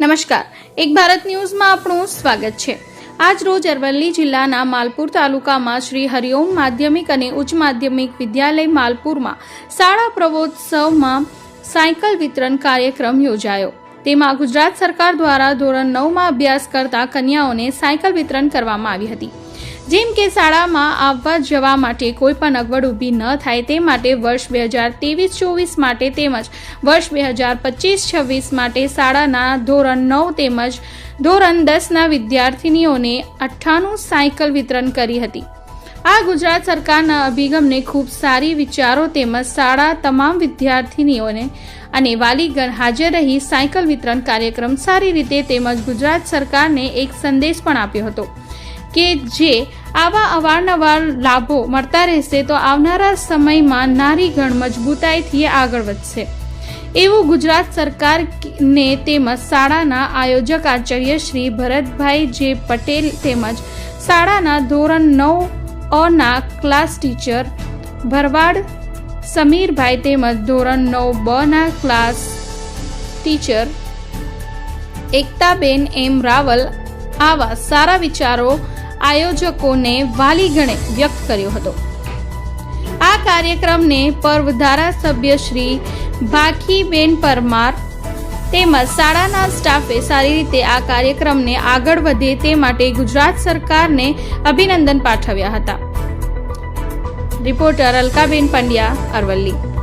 નમસ્કાર. એક ભારત ન્યૂઝમાં આપણું સ્વાગત છે. આજ રોજ અરવલ્લી જિલ્લાના માલપુર તાલુકામાં શ્રી હરિઓમ માધ્યમિક અને ઉચ્ચ માધ્યમિક વિદ્યાલય માલપુરમાં શાળા પ્રવોત્સવમાં સાયકલ વિતરણ કાર્યક્રમ યોજાયો. તેમાં ગુજરાત સરકાર દ્વારા ધોરણ નવમાં અભ્યાસ કરતા કન્યાઓને સાયકલ વિતરણ કરવામાં આવી હતી. જેમ કે શાળામાં આવવા જવા માટે કોઈ પણ અગવડ ઊભી ન થાય તે માટે વર્ષ બે હજાર ત્રેવીસ ચોવીસ માટે તેમજ વર્ષ બે હજાર પચીસ છવ્વીસ માટે શાળાના ધોરણ નવ તેમજ ધોરણ દસના વિદ્યાર્થીનીઓને અઠ્ઠાણું સાયકલ વિતરણ કરી હતી. આ ગુજરાત સરકારના અભિગમને ખૂબ સારી વિચારો તેમજ શાળા તમામ વિદ્યાર્થીનીઓને અને વાલીગણ હાજર રહી સાયકલ વિતરણ કાર્યક્રમ સારી રીતે તેમજ ગુજરાત સરકારને એક સંદેશ પણ આપ્યો હતો. કે જે આવા અવારનવાર લાભો મળતા રહેશે તો આવનારા સમયમાં નારીગણ મજબૂતાઈથી આગળ વધશે. એવું ગુજરાત સરકારને તેમજ શાળાના આયોજક આચાર્ય શ્રી ભરતભાઈ જે પટેલ તેમજ શાળાના ધોરણ નવ અના ક્લાસ ટીચર ભરવાડ સમીરભાઈ તેમજ ધોરણ નવ બના class teacher Ektaben M Raval આવા સારા વિચારો આયોજકોને વાલીગણે વ્યક્ત કર્યો હતો. આ કાર્યક્રમને પર્વ ધારાસભ્ય શ્રી ભાખીબેન પરમાર તેમજ શાળાના સ્ટાફે સારી રીતે આ કાર્યક્રમને આગળ વધે તે માટે ગુજરાત સરકારને અભિનંદન પાઠવ્યા હતા. રિપોર્ટર અલકાબેન પંડ્યા અરવલ્લી.